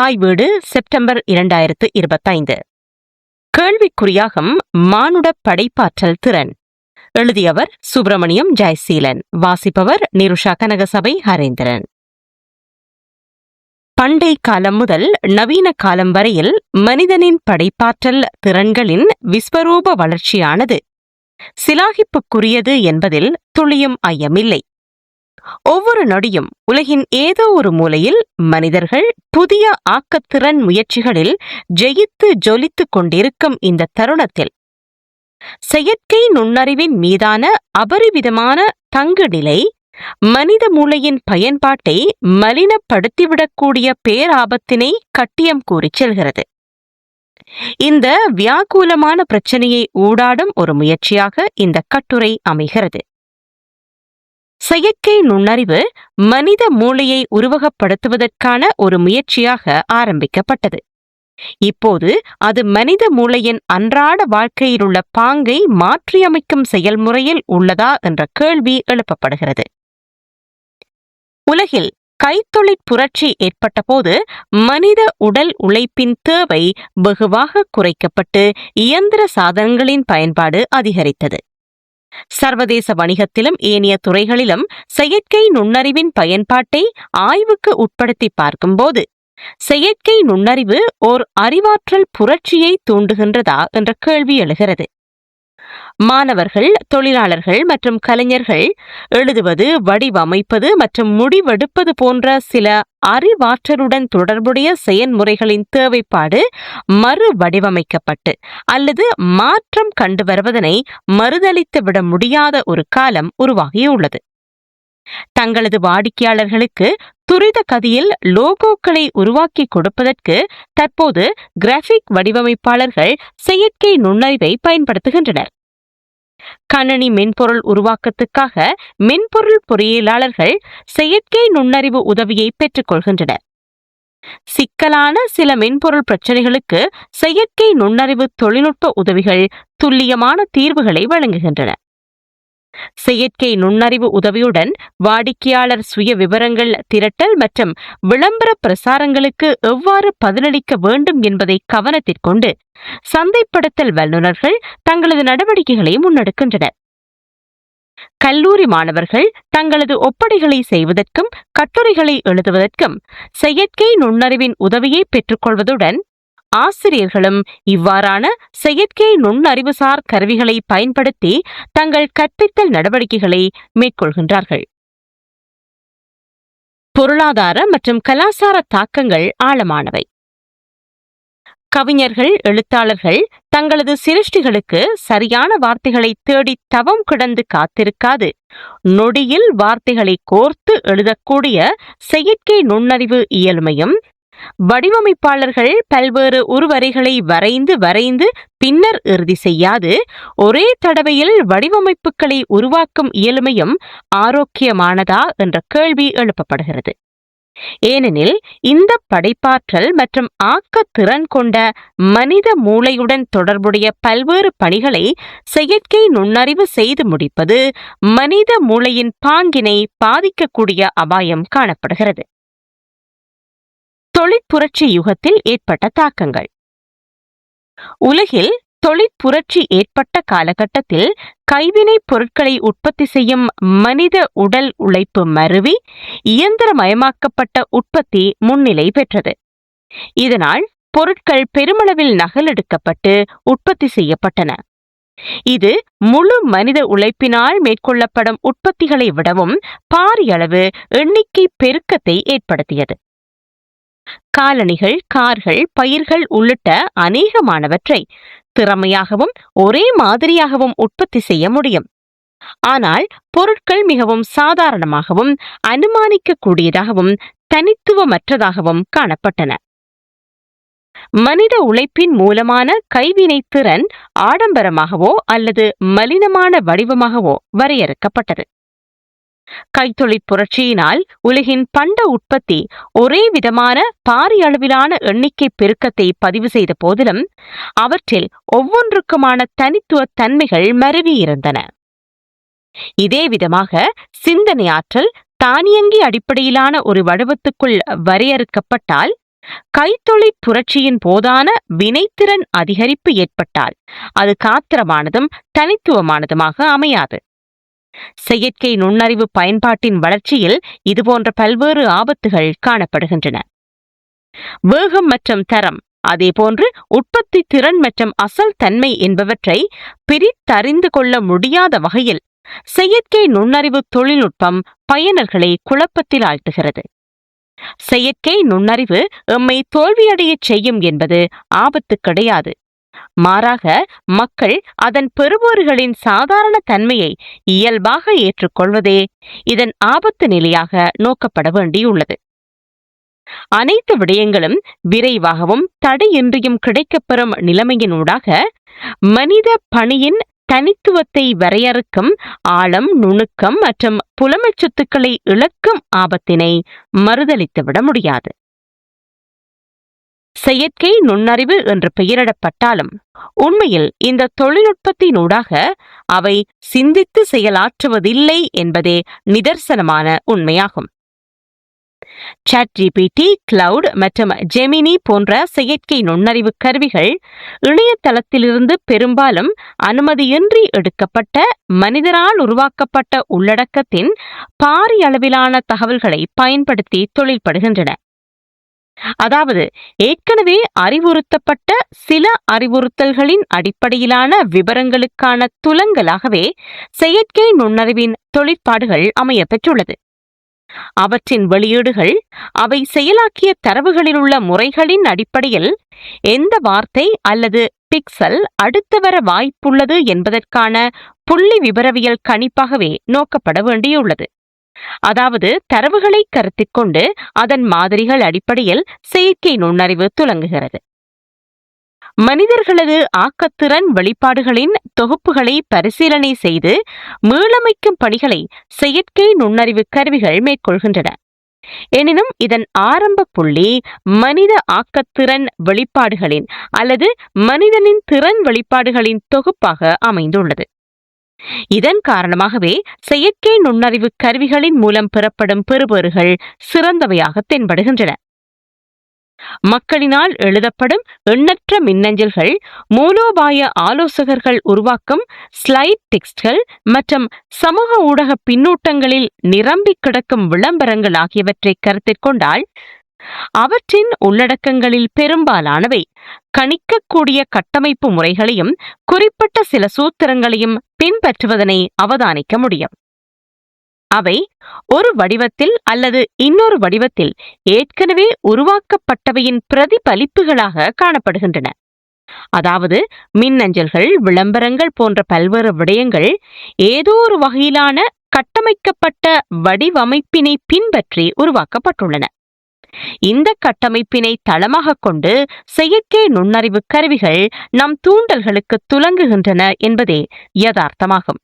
தாய் வீடு செப்டம்பர் இரண்டாயிரத்து இருபத்தைந்து. கேள்விக்குறியாகும் மானுட படைப்பாற்றல் திறன். எழுதியவர் சுப்பிரமணியம் ஜெயசீலன். வாசிப்பவர் நிருஷா கனகசபை ஹரேந்திரன். பண்டை காலம் முதல் நவீன காலம் வரையில் மனிதனின் படைப்பாற்றல் திறன்களின் விஸ்வரூப வளர்ச்சியானது. சிலாகிப்புக்குரியது என்பதில் துளியும் ஐயமில்லை. ஒவ்வொரு நொடியும் உலகின் ஏதோ ஒரு மூலையில் மனிதர்கள் புதிய ஆக்கத்திறன் முயற்சிகளில் ஜெயித்து ஜொலித்துக் கொண்டிருக்கும் இந்த தருணத்தில் செயற்கை நுண்ணறிவின் மீதான அபரிவிதமான தங்கு நிலை மனித மூளையின் பயன்பாட்டை மலினப்படுத்திவிடக்கூடிய பேராபத்தினை கட்டியம் கூறிச் செல்கிறது. இந்த வியாக்குலமான பிரச்சனையை ஊடாடும் ஒரு முயற்சியாக இந்த கட்டுரை அமைகிறது. செயற்கை நுண்ணறிவு மனித மூளையை உருவகப்படுத்துவதற்கான ஒரு முயற்சியாக ஆரம்பிக்கப்பட்டது. இப்போது அது மனித மூளையின் அன்றாட வாழ்க்கையில் உள்ள பாங்கை மாற்றியமைக்கும் செயல்முறையில் உள்ளதா என்ற கேள்வி எழுப்பப்படுகிறது. உலகில் கைத்தொழிற் புரட்சி ஏற்பட்டபோது மனித உடல் உழைப்பின் தேவை வெகுவாக குறைக்கப்பட்டு இயந்திர சாதனங்களின் பயன்பாடு அதிகரித்தது. சர்வதேச வணிகத்திலும் ஏனைய துறைகளிலும் செயற்கை நுண்ணறிவின் பயன்பாட்டை ஆய்வுக்கு உட்படுத்தி பார்க்கும்போது செயற்கை நுண்ணறிவு ஓர் அறிவாற்றல் புரட்சியை தூண்டுகின்றதா என்ற கேள்வி எழுகிறது. மாணவர்கள் தொழிலாளர்கள் மற்றும் கலைஞர்கள் எழுதுவது வடிவமைப்பது மற்றும் முடிவெடுப்பது போன்ற சில அறிவாற்றலுடன் தொடர்புடைய செயன்முறைகளின் தேவைப்பாடு மறு வடிவமைக்கப்பட்டு அல்லது மாற்றம் கண்டு வருவதனை மறுதளித்து விட முடியாத ஒரு காலம் உருவாகியுள்ளது. தங்களது வாடிக்கையாளர்களுக்கு துரித கதியில் லோகோக்களை உருவாக்கி கொடுப்பதற்கு தற்போது கிராஃபிக் வடிவமைப்பாளர்கள் செயற்கை நுண்ணறிவை பயன்படுத்துகின்றனர். கணனி மென்பொருள் உருவாக்கத்துக்காக மென்பொருள் பொறியியலாளர்கள் செயற்கை நுண்ணறிவு உதவியை பெற்றுக்கொள்கின்றனர். சிக்கலான சில மென்பொருள் பிரச்சனைகளுக்கு செயற்கை நுண்ணறிவு தொழில்நுட்ப உதவிகள் துல்லியமான தீர்வுகளை வழங்குகின்றன. செயற்கை நுண்ணறிவு உதவியுடன் வாடிக்கையாளர் சுய விவரங்கள் திரட்டல் மற்றும் விளம்பர பிரசாரங்களுக்கு எவ்வாறு பதிலளிக்க வேண்டும் என்பதை கவனத்திற்கொண்டு சந்தைப்படுத்தல் வல்லுநர்கள் தங்களது நடவடிக்கைகளை முன்னெடுக்கின்றனர். கல்லூரி மாணவர்கள் தங்களது ஒப்படைகளை செய்வதற்கும் கட்டுரைகளை எழுதுவதற்கும் செயற்கை நுண்ணறிவின் உதவியை பெற்றுக்கொள்வதுடன் ஆசிரியர்களும் இவ்வாறான செயற்கை நுண்ணறிவுசார் கருவிகளை பயன்படுத்தி தங்கள் கற்பித்தல் நடவடிக்கைகளை மேற்கொள்கின்றார்கள். பொருளாதார மற்றும் கலாசார தாக்கங்கள் ஆழமானவை. கவிஞர்கள் எழுத்தாளர்கள் தங்களது சிருஷ்டிகளுக்கு சரியான வார்த்தைகளை தேடி தவம் கிடந்து காத்திருக்காது. நொடியில் வார்த்தைகளை கோர்த்து எழுதக்கூடிய செயற்கை நுண்ணறிவு இயலுமையும் வடிவமைப்பாளர்கள் பல்வேறு உருவரைகளை வரைந்து வரைந்து பின்னர் இறுதி செய்யாது. ஒரே தடவையில் வடிவமைப்புகளை உருவாக்கும் இயலுமையும் ஆரோக்கியமானதா என்ற கேள்வி எழுப்பப்படுகிறது. ஏனெனில் இந்த படைப்பாற்றல் மற்றும் ஆக்கத்திறன் கொண்ட மனித மூளையுடன் தொடர்புடைய பல்வேறு பணிகளை செயற்கை நுண்ணறிவு செய்து முடிப்பது மனித மூளையின் பாங்கினை பாதிக்கக்கூடிய அபாயம் காணப்படுகிறது. தொழிற்புரட்சி யுகத்தில் ஏற்பட்ட தாக்கங்கள். உலகில் தொழிற்புரட்சி ஏற்பட்ட காலகட்டத்தில் கைவினைப் பொருட்களை உற்பத்தி செய்யும் மனித உடல் உழைப்பு மருவி இயந்திரமயமாக்கப்பட்ட உற்பத்தி முன்னிலை பெற்றது. இதனால் பொருட்கள் பெருமளவில் நகலெடுக்கப்பட்டு உற்பத்தி செய்யப்பட்டன. இது முழு மனித உழைப்பினால் மேற்கொள்ளப்படும் உற்பத்திகளை விடவும் பாரியளவு எண்ணிக்கை பெருக்கத்தை ஏற்படுத்தியது. காலணிகள் கார்கள் பயிர்கள் உள்ளிட்ட அநேகமானவற்றை திறமையாகவும் ஒரே மாதிரியாகவும் உற்பத்தி செய்ய முடியும். ஆனால் பொருட்கள் மிகவும் சாதாரணமாகவும் அனுமானிக்கக்கூடியதாகவும் தனித்துவமற்றதாகவும் காணப்பட்டன. மனித உழைப்பின் மூலமான கைவினை திறன் ஆடம்பரமாகவோ அல்லது மலினமான வடிவமாகவோ வரையறுக்கப்பட்டது. கைத்தொழிற் புரட்சியினால் உலகின் பண்ட உற்பத்தி ஒரே விதமான பாரியளவிலான எண்ணிக்கை பெருக்கத்தை பதிவு செய்த போதிலும் அவற்றில் ஒவ்வொன்றுக்குமான தனித்துவ தன்மைகள் மருவி இருந்தன. இதே விதமாக சிந்தனை ஆற்றல் தானியங்கி அடிப்படையிலான ஒரு வடிவத்துக்குள் வரையறுக்கப்பட்டால் கைத்தொழிற் புரட்சியின் போதான வினைத்திறன் அதிகரிப்பு ஏற்பட்டால் அது காத்திரமானதும் தனித்துவமானதுமாக அமையாது. செயற்கை நுண்ணறிவு பயன்பாட்டின் வளர்ச்சியில் இதுபோன்ற பல்வேறு ஆபத்துகள் காணப்படுகின்றன. வேகம் மற்றும் தரம் அதேபோன்று உற்பத்தி திறன் மற்றும் அசல் தன்மை என்பவற்றை பிரித்தறிந்து கொள்ள முடியாத வகையில் செயற்கை நுண்ணறிவு தொழில்நுட்பம் பயனர்களை குழப்பத்தில் ஆழ்த்துகிறது. செயற்கை நுண்ணறிவு எம்மை தோல்வியடையச் செய்யும் என்பது ஆபத்து கிடையாது. மாறாக மக்கள் அதன் பெறுபவர்களின் சாதாரண தன்மையை இயல்பாக ஏற்றுக்கொள்வதே இதன் ஆபத்து நிலையாக நோக்கப்பட வேண்டியுள்ளது. அனைத்து விடயங்களும் விரைவாகவும் தடையின்றியும் கிடைக்கப்பெறும் நிலைமையினூடாக மனித பணியின் தனித்துவத்தை வரையறுக்கும் ஆழம் நுணுக்கம் மற்றும் புலமைச் சொத்துக்களை இழக்கும் ஆபத்தினை மறுதளித்துவிட முடியாது. செயற்கை நுண்ணறிவு என்று பெயரிடப்பட்டாலும் உண்மையில் இந்த தொழில்நுட்பத்தினூடாக அவை சிந்தித்து செயலாற்றுவதில்லை என்பதே நிதர்சனமான உண்மையாகும். சாட் ஜிபிடி கிளவுட் மற்றும் ஜெமினி போன்ற செயற்கை நுண்ணறிவு கருவிகள் இணையதளத்திலிருந்து பெரும்பாலும் அனுமதியின்றி எடுக்கப்பட்ட மனிதரால் உருவாக்கப்பட்ட உள்ளடக்கத்தின் பாரிய அளவிலான தகவல்களை பயன்படுத்தி தொழில்படுகின்றன. அதாவது ஏற்கனவே அறிவுறுத்தப்பட்ட சில அறிவுறுத்தல்களின் அடிப்படையிலான விவரங்களுக்கான துலங்கலாகவே செயற்கை நுண்ணறிவின் தொழிற்பாடுகள் அமைய பெற்றுள்ளது. அவற்றின் வெளியீடுகள் அவை செயலாக்கிய தரவுகளில் உள்ள முறைகளின் அடிப்படையில் எந்த வார்த்தை அல்லது பிக்சல் அடுத்து வர வாய்ப்புள்ளது என்பதற்கான புள்ளி விபரவியல் கணிப்பாகவே நோக்கப்பட வேண்டியுள்ளது. அதாவது தரவுகளை கருத்தில் கொண்டு அதன் மாதிரிகள் அடிப்படையில் செயற்கை நுண்ணறிவு துலங்குகிறது. மனிதர்களது ஆக்கத்திறன் வெளிப்பாடுகளின் தொகுப்புகளை பரிசீலனை செய்து மீளமைக்கும் பணிகளை செயற்கை நுண்ணறிவு கருவிகள் மேற்கொள்கின்றன. எனினும் இதன் ஆரம்ப புள்ளி மனித ஆக்கத்திறன் வெளிப்பாடுகளின் அல்லது மனிதனின் திறன் வெளிப்பாடுகளின் தொகுப்பாக அமைந்துள்ளது. இதன் காரணமாகவே செயற்கை நுண்ணறிவு கருவிகளின் மூலம் பெறப்படும் பெறுபேறுகள் சிறந்தவையாக தென்படுகின்றன. மக்களினால் எழுதப்படும் எண்ணற்ற மின்னஞ்சல்கள் மூலோபாய ஆலோசகர்கள் உருவாக்கும் ஸ்லைட் டெக்ஸ்ட்கள் மற்றும் சமூக ஊடக பின்னூட்டங்களில் நிரம்பி கிடக்கும் விளம்பரங்கள் ஆகியவற்றை கருத்தில் கொண்டால் அவற்றின் உள்ளடக்கங்களில் பெரும்பாலானவை கணிக்கக்கூடிய கட்டமைப்பு முறைகளையும் குறிப்பிட்ட சில சூத்திரங்களையும் பின்பற்றுவதனை அவதானிக்க முடியும். அவை ஒரு வடிவத்தில் அல்லது இன்னொரு வடிவத்தில் ஏற்கனவே உருவாக்கப்பட்டவையின் பிரதிபலிப்புகளாக காணப்படுகின்றன. அதாவது மின்னஞ்சல்கள் விளம்பரங்கள் போன்ற பல்வேறு விடயங்கள் ஏதோ ஒரு வகையிலான கட்டமைக்கப்பட்ட வடிவமைப்பினை பின்பற்றி உருவாக்கப்பட்டுள்ளன. இந்த கட்டமைப்பினை தளமாக கொண்டு செயற்கை நுண்ணறிவு கருவிகள் நம் தூண்டல்களுக்கு துலங்குகின்றன என்பதே யதார்த்தமாகும்.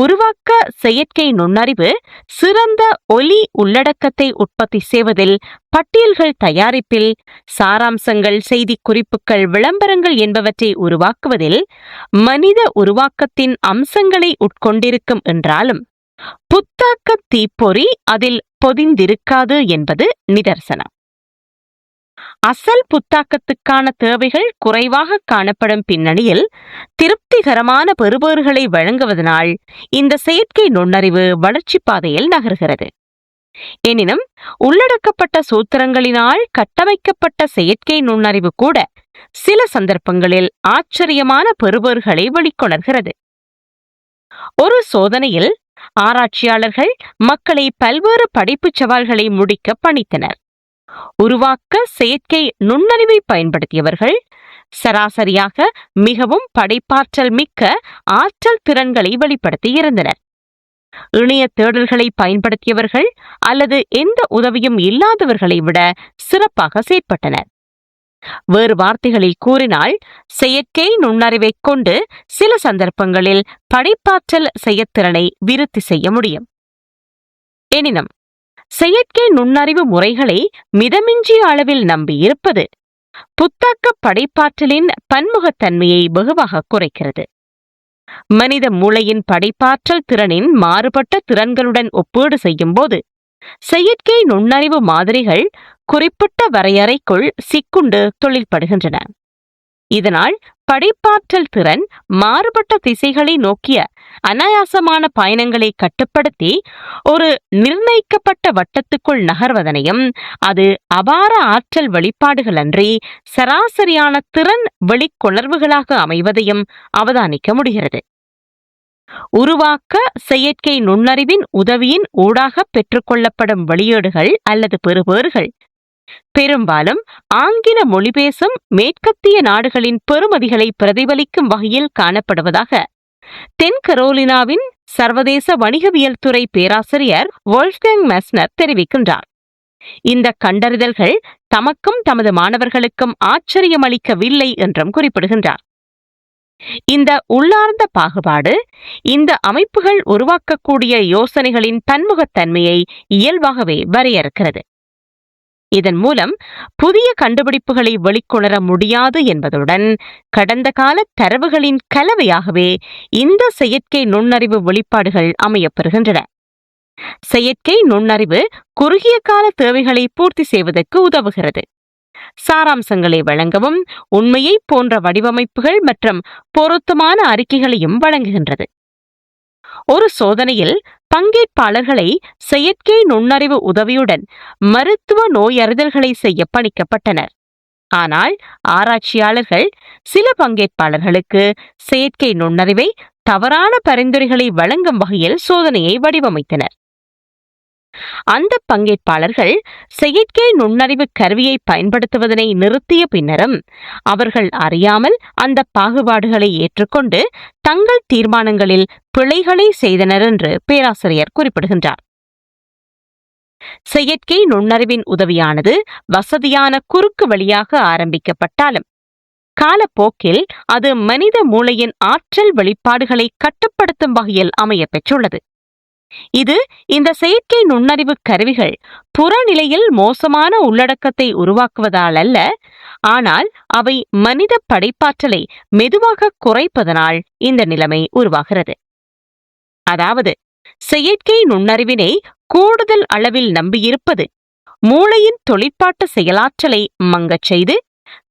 உருவாக்க செயற்கை நுண்ணறிவு சிறந்த ஒலி உள்ளடக்கத்தை உற்பத்தி செய்வதில் பட்டியல்கள் தயாரிப்பில் சாராம்சங்கள் செய்தி குறிப்புகள் விளம்பரங்கள் என்பவற்றை உருவாக்குவதில் மனித உருவாக்கத்தின் அம்சங்களை உட்கொண்டிருக்கும் என்றாலும் புத்தாக்க தீப்பொறி அதில் பொதிந்திருக்காது என்பது நிதர்சனம். அசல் புத்தாக்கத்துக்கான தேவைகள் குறைவாக காணப்படும் பின்னணியில் திருப்திகரமான பெறுபேறுகளை வழங்குவதனால் இந்த செயற்கை நுண்ணறிவு வளர்ச்சி பாதையில் நகர்கிறது. எனினும் உள்ளடக்கப்பட்ட சூத்திரங்களினால் கட்டமைக்கப்பட்ட செயற்கை நுண்ணறிவு கூட சில சந்தர்ப்பங்களில் ஆச்சரியமான பெறுபேறுகளை வெளிக்கொணர்கிறது. ஒரு சோதனையில் ஆராய்ச்சியாளர்கள் மக்களை பல்வேறு படைப்புச் சவால்களை முடிக்க பணித்தனர். உருவாக்க செயற்கை நுண்ணறிவை பயன்படுத்தியவர்கள் சராசரியாக மிகவும் படைப்பாற்றல் மிக்க ஆற்றல் திறன்களை வெளிப்படுத்தி இருந்தனர். இணைய தேடல்களை பயன்படுத்தியவர்கள் அல்லது எந்த உதவியும் இல்லாதவர்களை விட சிறப்பாக செயற்பட்டனர். வேறு வார்த்தைகளில் கூறினால் செயற்கை நுண்ணறிவைக் கொண்டு சில சந்தர்ப்பங்களில் படைப்பாற்றல் செயற்திறனை விருத்தி செய்ய முடியும். எனினும் செயற்கை நுண்ணறிவு முறைகளை மிதமிஞ்சிய அளவில் நம்பியிருப்பது புத்தாக்க படைப்பாற்றலின் பன்முகத்தன்மையை வெகுவாக குறைக்கிறது. மனித மூளையின் படைப்பாற்றல் திறனின் மாறுபட்ட திறன்களுடன் ஒப்பீடு செய்யும்போது செயற்கை நுண்ணறிவு மாதிரிகள் குறிப்பிட்ட வரையறைக்குள் சிக்குண்டு தொழில்படுகின்றன இதனால் படைப்பாற்றல் திறன் மாறுபட்ட திசைகளை நோக்கிய அனாயாசமான பயணங்களை கட்டுப்படுத்தி ஒரு நிர்ணயிக்கப்பட்ட வட்டத்துக்குள் நகர்வதனையும் அது அபார ஆற்றல் வெளிப்பாடுகள் அன்றி சராசரியான திறன் வெளிக்கொணர்வுகளாக அமைவதையும் அவதானிக்க முடிகிறது. உருவாக்க செயற்கை நுண்ணறிவின் உதவியின் ஊடாக பெற்றுக்கொள்ளப்படும் வெளியீடுகள் அல்லது பெறுபேறுகள் பெரும்பாலும் ஆங்கில மொழி பேசும் மேற்கத்திய நாடுகளின் பெறுமதிகளை பிரதிபலிக்கும் வகையில் காணப்படுவதாக. தென் கரோலினாவின் சர்வதேச வணிகவியல் துறை பேராசிரியர் வோல்ஃகங் மெஸ்னர் தெரிவிக்கின்றார். இந்த கண்டறிதல்கள் தமக்கும் தமது மாணவர்களுக்கும் ஆச்சரியமளிக்கவில்லை என்றும் குறிப்பிடுகின்றார். இந்த உள்ளார்ந்த பாகுபாடு இந்த அமைப்புகள் உருவாக்கக்கூடிய யோசனைகளின் பன்முகத்தன்மையை இயல்பாகவே வரையறுக்கிறது. இதன் மூலம் புதிய கண்டுபிடிப்புகளை வெளிக்கொணர முடியாது என்பதுடன் கடந்த கால தரவுகளின் கலவையாகவே இந்த செயற்கை நுண்ணறிவு வெளிப்பாடுகள் அமையப்பெறுகின்றன. செயற்கை நுண்ணறிவு குறுகிய கால தேவைகளை பூர்த்தி செய்வதற்கு உதவுகிறது. சாராம்சங்களை வழங்கவும் உண்மையை போன்ற வடிவமைப்புகள் மற்றும் பொருத்தமான அறிக்கைகளையும் வழங்குகின்றது. ஒரு சோதனையில் பங்கேற்பாளர்களை செயற்கை நுண்ணறிவு உதவியுடன் மருத்துவ நோயறிதல்களை செய்ய பணிக்கப்பட்டனர். ஆனால் ஆராய்ச்சியாளர்கள் சில பங்கேற்பாளர்களுக்கு செயற்கை நுண்ணறிவை தவறான பரிந்துரைகளை வழங்கும் வகையில் சோதனையை வடிவமைத்தனர். அந்த பங்கேற்பாளர்கள் செயற்கை நுண்ணறிவு கருவியை பயன்படுத்துவதனை நிறுத்திய பின்னரும் அவர்கள் அறியாமல் அந்த பாகுபாடுகளை ஏற்றுக்கொண்டு தங்கள் தீர்மானங்களில் பிழைகளை செய்தனர் என்று பேராசிரியர் குறிப்பிடுகின்றார். செயற்கை நுண்ணறிவின் உதவியானது வசதியான குறுக்கு வழியாக ஆரம்பிக்கப்பட்டாலும் காலப்போக்கில் அது மனித மூளையின் ஆற்றல் வெளிப்பாடுகளை கட்டுப்படுத்தும் வகையில் அமையப் பெற்றுள்ளது. இது இந்த செயற்கை நுண்ணறிவு கருவிகள் புறநிலையில் மோசமான உள்ளடக்கத்தை உருவாக்குவதால் அல்ல ஆனால் அவை மனித படைப்பாற்றலை மெதுவாக குறைப்பதனால் இந்த நிலைமை உருவாகிறது. அதாவது செயற்கை நுண்ணறிவினை கூடுதல் அளவில் நம்பியிருப்பது மூளையின் தொழிற்பாட்டு செயலாற்றலை மங்கச் செய்து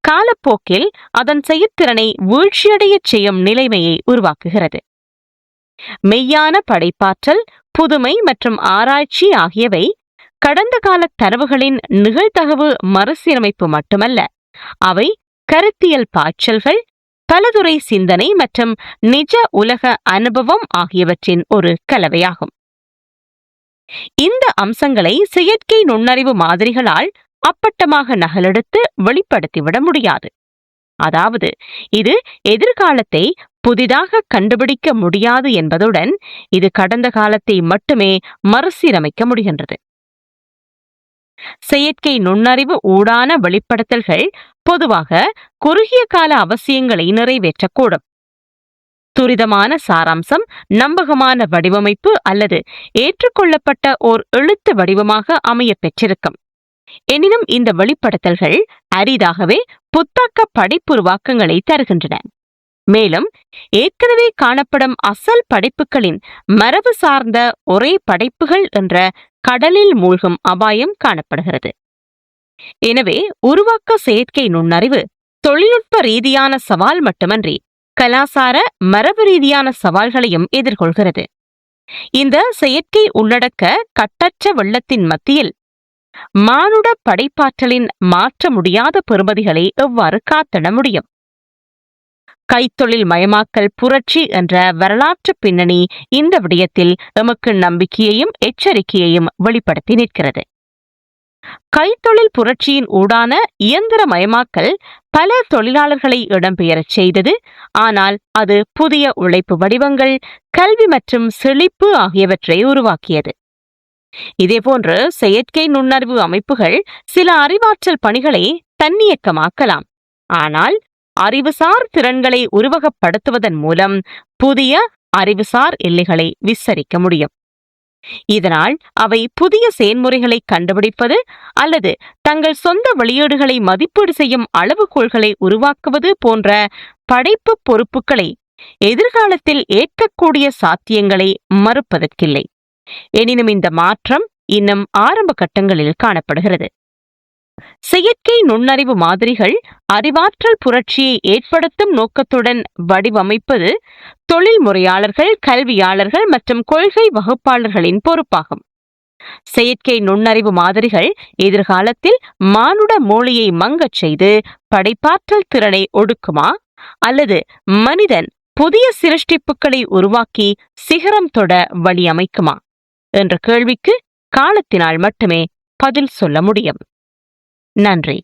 காலப்போக்கில் அதன் செயற்திறனை வீழ்ச்சியடைய செய்யும் நிலைமையை உருவாக்குகிறது. மெய்யான படைப்பாற்றல் புதுமை மற்றும் ஆராய்ச்சி ஆகியவை கடந்த கால தரவுகளின் நிகழ்தகவு மறுசீரமைப்பு மட்டுமல்ல. அவை கருத்தியல் பாய்ச்சல்கள் பலதுறை சிந்தனை மற்றும் நிஜ உலக அனுபவம் ஆகியவற்றின் ஒரு கலவையாகும். இந்த அம்சங்களை செயற்கை நுண்ணறிவு மாதிரிகளால் அப்பட்டமாக நகலெடுத்து வெளிப்படுத்திவிட முடியாது. அதாவது இது எதிர்காலத்தை புதிதாக கண்டுபிடிக்க முடியாது என்பதுடன் இது கடந்த காலத்தை மட்டுமே மறுசீரமைக்க முடிகின்றது. செயற்கை நுண்ணறிவு ஊடான வெளிப்படுத்தல்கள் பொதுவாக குறுகிய கால அவசியங்களை நிறைவேற்றக்கூடும். துரிதமான சாராம்சம் நம்பகமான வடிவமைப்பு அல்லது ஏற்றுக்கொள்ளப்பட்ட ஓர் எழுத்து வடிவமாக அமைய பெற்றிருக்கும். எனினும் இந்த வெளிப்படுத்தல்கள் அரிதாகவே புத்தாக்க படைப்புருவாக்கங்களை தருகின்றன. மேலும் ஏற்கனவே காணப்படும் அசல் படைப்புகளின் மரபு சார்ந்த ஒரே படைப்புகள் என்ற கடலில் மூழ்கும் அபாயம் காணப்படுகிறது. எனவே உருவாக்க செயற்கை நுண்ணறிவு தொழில்நுட்ப ரீதியான சவால் மட்டுமன்றி கலாசார மரபு ரீதியான சவால்களையும் எதிர்கொள்கிறது. இந்த செயற்கை உள்ளடக்க கட்டற்ற வெள்ளத்தின் மத்தியில் மானுட படைப்பாற்றலின் மாற்ற முடியாத பெறுமதிகளை எவ்வாறு காத்திட முடியும்? கைத்தொழில் மயமாக்கல் புரட்சி என்ற வரலாற்று பின்னணி இந்த விடயத்தில் எமக்கு நம்பிக்கையையும் எச்சரிக்கையையும் வெளிப்படுத்தி நிற்கிறது. கைத்தொழில் புரட்சியின் ஊடான இயந்திரமயமாக்கல் பல தொழிலாளர்களை இடம்பெயரச் செய்தது. ஆனால் அது புதிய உழைப்பு வடிவங்கள் கல்வி மற்றும் செழிப்பு ஆகியவற்றை உருவாக்கியது. இதேபோன்று செயற்கை நுண்ணறிவு அமைப்புகள் சில அறிவாற்றல் பணிகளை தன்னியக்கமாக்கலாம். ஆனால் அறிவுசார் திறன்களை உருவகப்படுத்துவதன் மூலம் புதிய அறிவுசார் எல்லைகளை விசரிக்க முடியும். இதனால் அவை புதிய செயல்முறைகளை கண்டுபிடிப்பது அல்லது தங்கள் சொந்த வெளியீடுகளை மதிப்பீடு செய்யும் அளவுகோல்களை உருவாக்குவது போன்ற படைப்பு பொறுப்புகளை எதிர்காலத்தில் ஏற்கக்கூடிய சாத்தியங்களை மறுப்பதற்கில்லை. எனினும் இந்த மாற்றம் இன்னும் ஆரம்ப கட்டங்களில் காணப்படுகிறது. செயற்கை நுண்ணறிவு மாதிரிகள் அறிவாற்றல் புரட்சியை ஏற்படுத்தும் நோக்கத்துடன் வடிவமைப்பது தொழில் முறையாளர்கள் கல்வியாளர்கள் மற்றும் கொள்கை வகுப்பாளர்களின் பொறுப்பாகும். செயற்கை நுண்ணறிவு மாதிரிகள் எதிர்காலத்தில் மானுட மூளையை மங்கச் செய்து படைப்பாற்றல் திறனை ஒடுக்குமா? அல்லது மனிதன் புதிய சிருஷ்டிப்புகளை உருவாக்கி சிகரம் தொட வழியமைக்குமா என்ற கேள்விக்கு காலத்தினால் மட்டுமே பதில் சொல்ல முடியும். நன்றி.